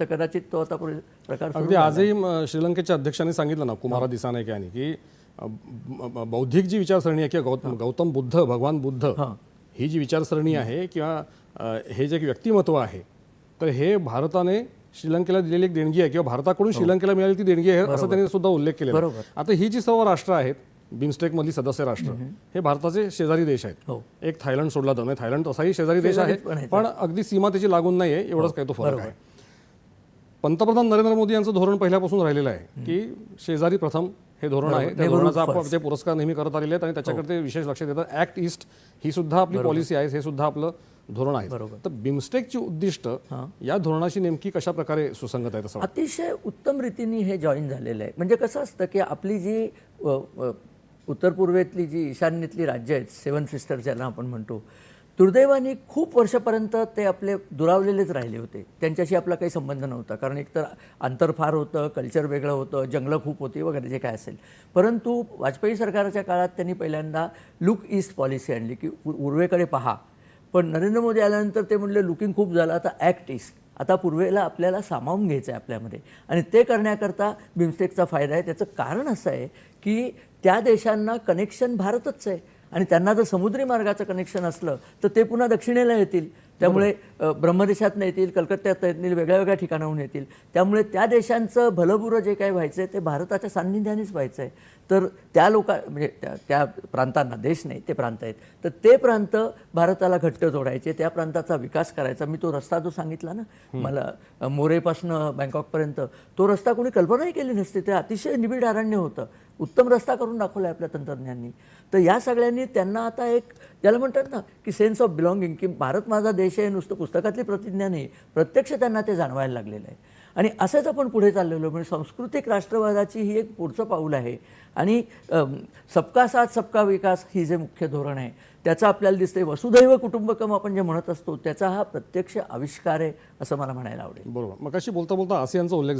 तर कदाचित तो आता प्रकार अगदी. आजही श्रीलंकेच्या अध्यक्षांनी सांगितलं ना कुमारा दिसानायके यांनी की बौद्धिक जी विचारसरणी आहे किंवा गौतम गौतम बुद्ध भगवान बुद्ध ही. जी विचारसरणी आहे किंवा हे जे व्यक्तिमत्व आहे तर हे भारताने श्रीलंकेला दिलेली एक देणगी आहे किंवा भारताकडून श्रीलंकेला मिळालेली ती देणगी आहे असं त्यांनी सुद्धा उल्लेख केलेला आहे. बरोबर. आता ही जी सर्व राष्ट्र आहेत बिमस्टेक मधली सदस्य राष्ट्र हे भारताचे शेजारी देश आहेत. हो. एक थायलंड सोडला म्हणजे थायलंड तसाही शेजारी देश आहे पण आहे. पण अगदी सीमा त्याची लागून नाहीये एवढंच काही तो फरक आहे. पंतप्रधान नरेंद्र मोदी यांचं धोरण पहिल्यापासून राहिलेलं आहे की शेजारी प्रथम हे धोरण आहे. त्या धोरणाचा आपण ते पुरस्कार नेहमी करत आलेले आहेत आणि त्याच्याकडे ते विशेष लक्ष देतात. ऍक्ट ईस्ट ही सुद्धा आपली पॉलिसी आहे. हे सुद्धा आपलं धोरण आहे. तर बिमस्टेकची उद्दिष्ट या धोरणाशी नेमकी कशा प्रकारे सुसंगत आहे असं वाटतं? अतिशय उत्तम रीतीने हे जॉईन झालेलं आहे. म्हणजे कसं असतं की आपली जी उत्तर पूर्वेतली जी ईशान्येतली राज्य आहेत सेवन सिस्टर ज्याला आपण म्हणतो दुर्दैवाने खूप वर्षापर्यंत ते आपले दुरावलेलेच राहिले होते. त्यांच्याशी आपला काही संबंध नव्हता. कारण एकतर अंतर फार होतं कल्चर वेगळं होतं जंगलं खूप होती वगैरे जे काय असेल. परंतु वाजपेयी सरकारच्या काळात त्यांनी पहिल्यांदा लुक ईस्ट पॉलिसी आणली की उ- पूर्वेकडे पहा. पण नरेंद्र मोदी आल्यानंतर ते म्हणले लुकिंग खूप झालं आता ॲक्ट ईस्ट आता पूर्वेला आपल्याला सामावून घ्यायचं आहे आपल्यामध्ये. आणि ते करण्याकरता बिमस्टेकचा फायदा आहे. त्याचं कारण असं आहे की त्या देशांना कनेक्शन भारतच आहे. आणि त्यांना जर समुद्री मार्गाचं कनेक्शन असलं तर ते पुन्हा दक्षिणेला येतील. त्यामुळे अ, ब्रह्मदेशातनं येतील कलकत्त्यात येतील वेगळ्या वेगळ्या ठिकाणाहून येतील. त्यामुळे त्या देशांचं भलंबुरं जे काही व्हायचं आहे ते भारताच्या सान्निध्यानेच व्हायचं आहे तर त्या लोका म्हणजे त्या त्या प्रांतांना देश नाही ते प्रांत आहेत. तर ते प्रांत भारताला घट्ट जोडायचे त्या प्रांताचा विकास करायचा. मी तो रस्ता जो सांगितला ना मला मोरेपासनं बँकॉकपर्यंत तो रस्ता कोणी कल्पनाही केली नसती. ते अतिशय निबिड अरण्य होतं. उत्तम रस्ता करून दाखवला आहे आपल्या तंत्रज्ञांनी. तर या सगळ्यांनी त्यांना आता एक ज्याला म्हणतात ना की सेन्स ऑफ बिलॉंगिंग की भारत माझा देश आहे नुसतं पुस्तकातली प्रतिज्ञा नाही प्रत्यक्ष त्यांना ते जाणवायला लागलेलं आहे. आणि असंच आपण पुढे चाललेलो म्हणजे सांस्कृतिक राष्ट्रवादाची ही एक पुढचं पाऊल आहे. आणि सबका साथ सबका विकास ही जे मुख्य धोरण आहे त्याचा आपल्याला दिसतंय. वसुधैव कुटुंबकम आपण जे म्हणत असतो त्याचा हा प्रत्यक्ष आविष्कार आहे असं मला म्हणायला आवडेल. बरोबर. मग कशी बोलता बोलता आसियानचा उल्लेख